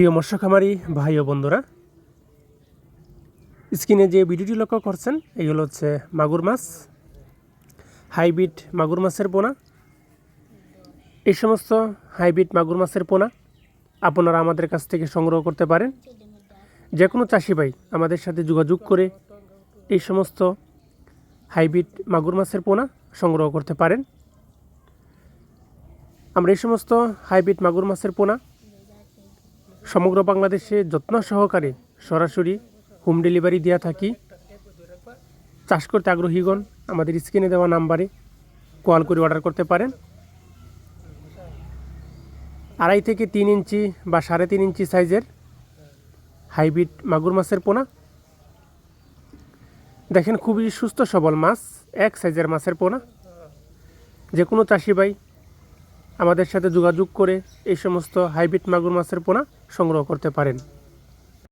প্রিয় মৎস্য খামারি, ভাই ও বন্ধুরা, স্ক্রিনে যে ভিডিওটি লক্ষ্য করছেন এগুলো হচ্ছে মাগুর মাছ, হাইব্রিড মাগুর মাছের পোনা। এই সমস্ত হাইব্রিড মাগুর মাছের পোনা আপনারা আমাদের কাছ থেকে সংগ্রহ করতে পারেন। যে কোনো চাষি ভাই আমাদের সাথে যোগাযোগ করে এই সমস্ত হাইব্রিড মাগুর মাছের পোনা সংগ্রহ করতে পারেন। আমরা এই সমস্ত হাইব্রিড মাগুর মাছের পোনা সমগ্র বাংলাদেশে যত্ন সহকারে সরাসরি হোম ডেলিভারি দেওয়া থাকি। চাষ করতে আগ্রহীগণ, আমাদের স্ক্রিনে দেওয়া নাম্বারে কল করে অর্ডার করতে পারেন। আড়াই থেকে তিন ইঞ্চি বা সাড়ে তিন ইঞ্চি সাইজের হাইব্রিড মাগুর মাছের পোনা। দেখেন, খুবই সুস্থ সবল মাছ, এক সাইজের মাছের পোনা। যে কোনো চাষি ভাই আমাদের সাথে যোগাযোগ করে এই সমস্ত হাইব্রিড মাগুর মাছের পোনা সংগ্রহ করতে পারেন।